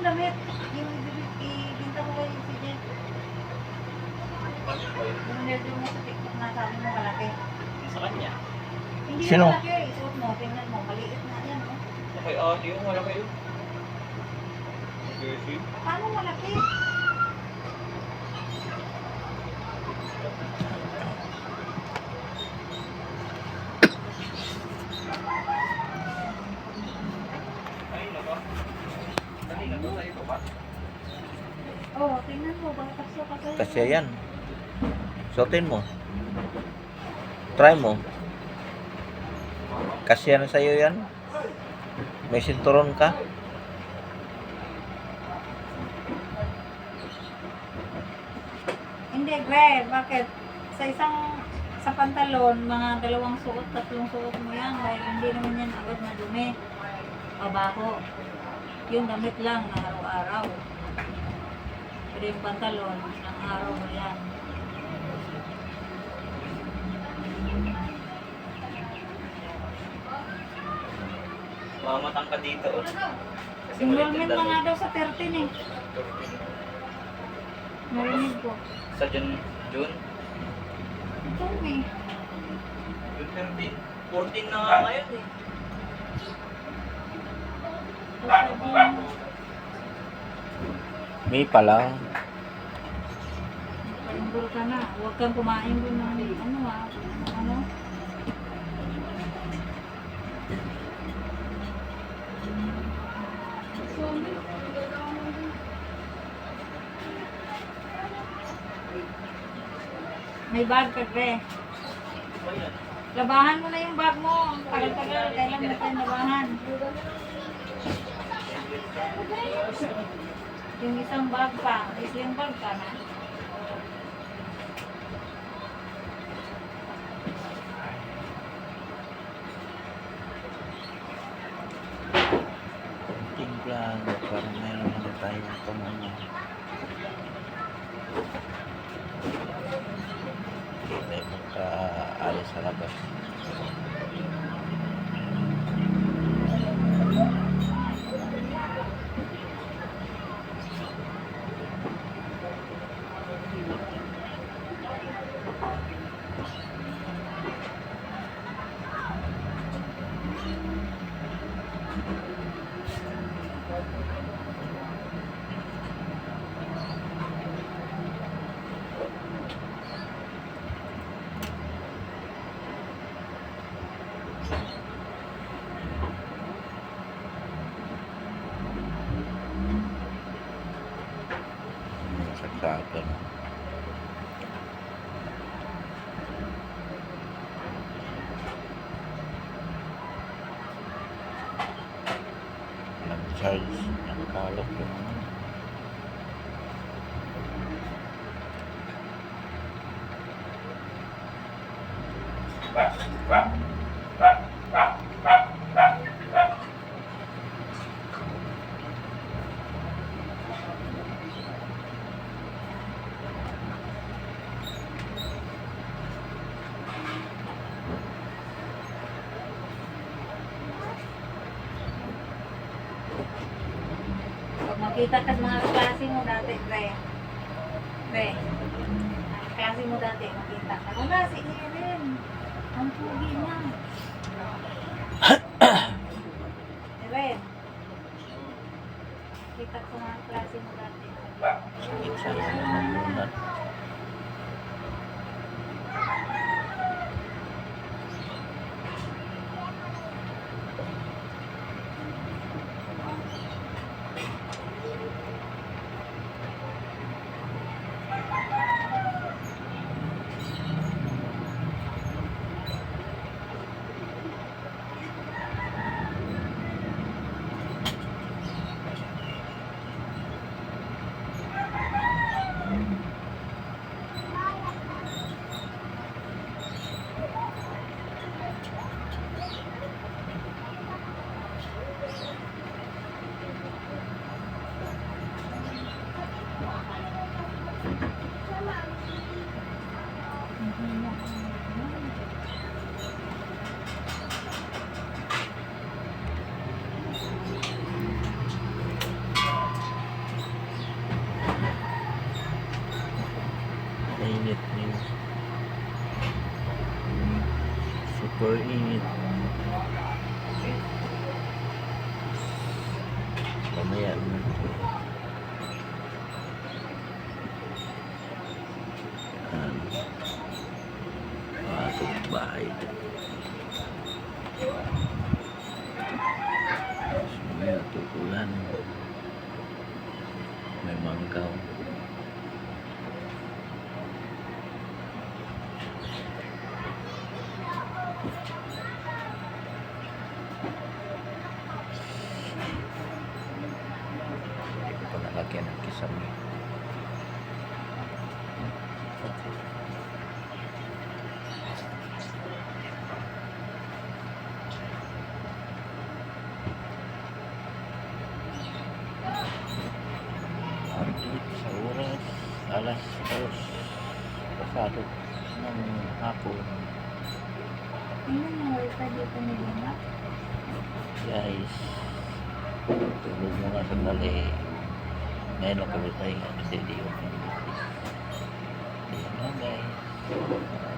mong damit. Yung ibinta mo kay si Jen. Yung nildo mo sa TikTok na sabi mo malaki. Sa kanya. Hindi Sino? na malaki. Isuot mo. Tingnan mo. Maliit na yan. Oh. Okay, ate yung wala kayo. Okay, Paano malaki? Ay, nako. Dali na to sa ito ba? Oh, tingnan mo. Baka kasya yan. Suotin mo. Try mo. Kasya na sa'yo yan. May sinturon ka. Hindi, Gre. Bakit? Sa isang sa pantalon, mga dalawang suot, tatlong suot mo yan dahil hindi naman yan agad madumi. Pabaho. Yung damit lang na araw-araw. Pero yung pantalon, ng araw mo yan. Mamatang ka dito. oh. Kasi Enrollment maliit mo ang nga daw sa 13 eh. Narinig ko. Sa June, June, Ito eh. June 13. 14 na nga ngayon eh. May pa lang. Pa-enroll ka na. Huwag kang kumain doon ng ano ah. Ano? May bag ka, Gre. Labahan mo na yung bag mo. Tagal-tagal. Kailan mo tayo labahan? Yung isang bag pa. Isang bag ka na. Lang. Parang meron lang tayo itong ano. Hindi magka-alis sa labas. സാധിക്കണം Chase and Carlos. Wow, wow. Makita ka mga klase mo dati. Gre. Ang klase mo dati, makita ka. Wala, si Erin. Ang pugi niya. Erin. Kita ko sa mga klase mo dati. Sakit sa namunan. init din super init okay. mamaya May manggaw. Hindi ko pa nalagyan ng kisame. alas 2 pasado ng hapon. Ano Ayun, pa dito nila. Guys, tulog mo nga sandali. Ngayon lang kami tayo kasi di yung Ayan na guys.